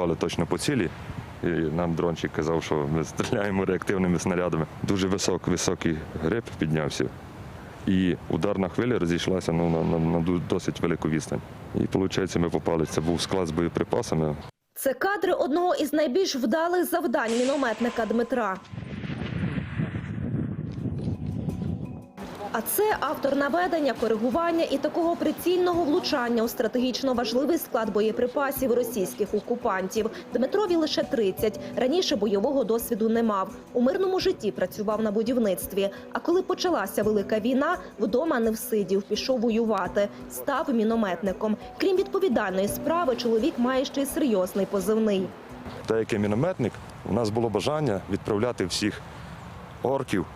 Але точно по цілі. І нам дрончик казав, що ми стріляємо реактивними снарядами. Дуже висок, високий гриб піднявся. І ударна хвиля розійшлася ну, на, на, на досить велику відстань. І виходить, ми попали. Це був склад з боєприпасами. Це кадри одного із найбільш вдалих завдань мінометника Дмитра. А це автор наведення, коригування і такого прицільного влучання у стратегічно важливий склад боєприпасів російських окупантів. Дмитрові лише 30. Раніше бойового досвіду не мав. У мирному житті працював на будівництві. А коли почалася велика війна, вдома не всидів, пішов воювати, став мінометником. Крім відповідальної справи, чоловік має ще й серйозний позивний. Та як я мінометник, у нас було бажання відправляти всіх орків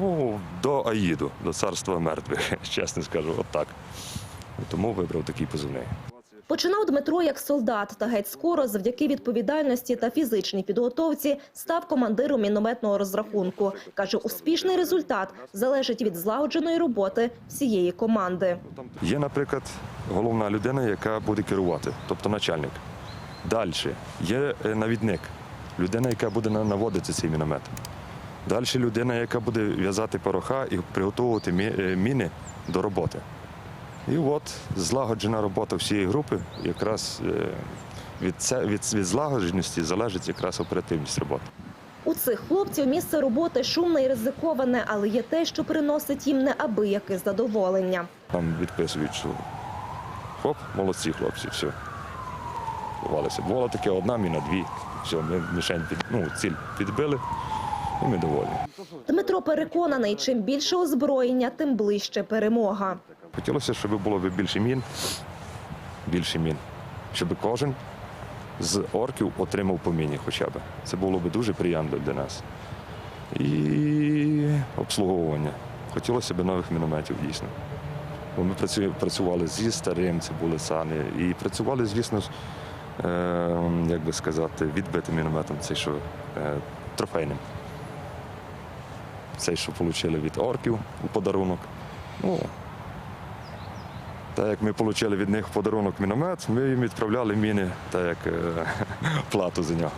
ну, до Аїду, до царства мертвих, чесно скажу, отак. Тому вибрав такий позивний. Починав Дмитро як солдат, та геть скоро, завдяки відповідальності та фізичній підготовці, став командиром мінометного розрахунку. Каже, успішний результат залежить від злагодженої роботи всієї команди. Є, наприклад, головна людина, яка буде керувати, тобто начальник. Далі є е, навідник, людина, яка буде на- наводити цей міномет. Далі людина, яка буде в'язати пороха і приготовувати е, міни до роботи. І от злагоджена робота всієї групи, якраз е, від, це, від, від злагодженості залежить якраз оперативність роботи. У цих хлопців місце роботи шумне і ризиковане, але є те, що приносить їм неабияке задоволення. Нам відписують, що хоп, молодці хлопці, все. Ховалися. Було таке одна міна, дві. Все, ми мішень під, ну, ціль підбили, і ми доволі. Дмитро переконаний, чим більше озброєння, тим ближче перемога. Хотілося, щоб було б більше мін, більше мін, щоб кожен з орків отримав по міні хоча б. Це було б дуже приємно для нас. І обслуговування. Хотілося б нових мінометів дійсно. Бо ми працювали зі старим, це були сани, і працювали, звісно, з, е, як би сказати, відбитим мінометом, цей, що е, трофейним. Цей, що отримали від орків у подарунок. Ну, так як ми отримали від них подарунок міномет, ми їм відправляли міни, так як е, плату за нього.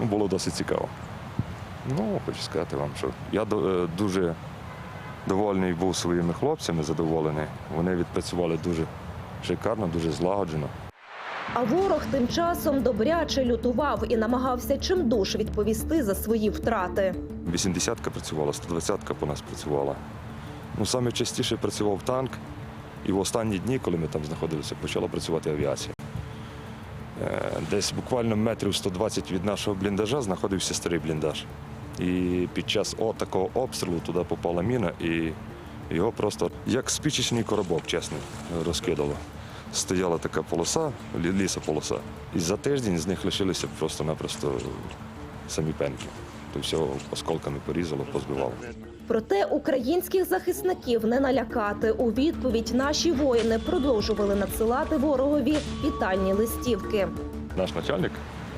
Ну, було досить цікаво. Ну, хочу сказати вам, що я е, дуже довольний був своїми хлопцями, задоволений. Вони відпрацювали дуже шикарно, дуже злагоджено. А ворог тим часом добряче лютував і намагався чимдуж відповісти за свої втрати. 80-ка працювала, 120-ка по нас працювала. Ну, саме частіше працював танк, і в останні дні, коли ми там знаходилися, почала працювати авіація. Е, Десь буквально метрів 120 від нашого бліндажа знаходився старий бліндаж. І під час такого обстрілу туди попала міна, і його просто як спічечний коробок, чесно, розкидало. Стояла така полоса, лі- лісополоса. І за тиждень з них лишилися просто-напросто самі пенки. То все осколками порізало, позбивало. Проте українських захисників не налякати. У відповідь наші воїни продовжували надсилати ворогові вітальні листівки. Наш начальник,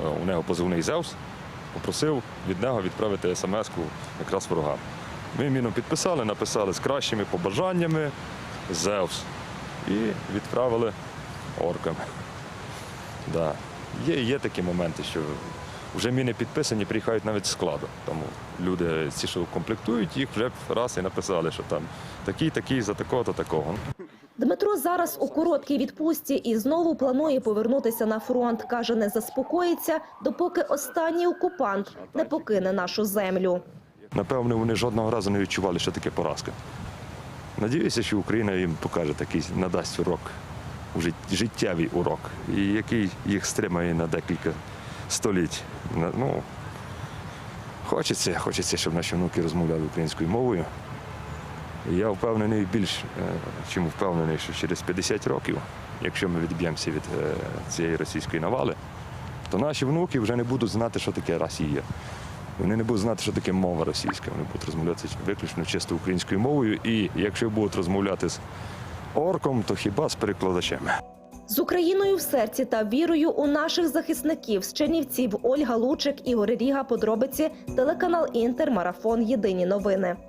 е, у нього позивний Зевс, попросив від нього відправити смс-ку якраз ворогам. Ми міну підписали, написали з кращими побажаннями Зевс і відправили оркам. Да. Є, є такі моменти, що вже міни підписані, приїхають навіть з складу. Тому люди, ці, що комплектують, їх вже раз і написали, що там такий, такий, за такого-то такого. Дмитро зараз у короткій відпустці і знову планує повернутися на фронт. каже, не заспокоїться, допоки останній окупант не покине нашу землю. Напевно, вони жодного разу не відчували, що таке поразка. Надіюся, що Україна їм покаже такий, надасть урок, життєвий урок, і який їх стримає на декілька століть. Ну, хочеться, хочеться, щоб наші внуки розмовляли українською мовою. Я впевнений більш, е, чим впевнений, що через 50 років, якщо ми відб'ємося від е, цієї російської навали, то наші внуки вже не будуть знати, що таке Росія. Вони не будуть знати, що таке мова російська. Вони будуть розмовляти виключно чисто українською мовою. І якщо будуть розмовляти з орком, то хіба з перекладачем. З Україною в серці та вірою у наших захисників з Чернівців Ольга Лучик, Ігор Ріга. Подробиці телеканал Інтер. Марафон. Єдині новини.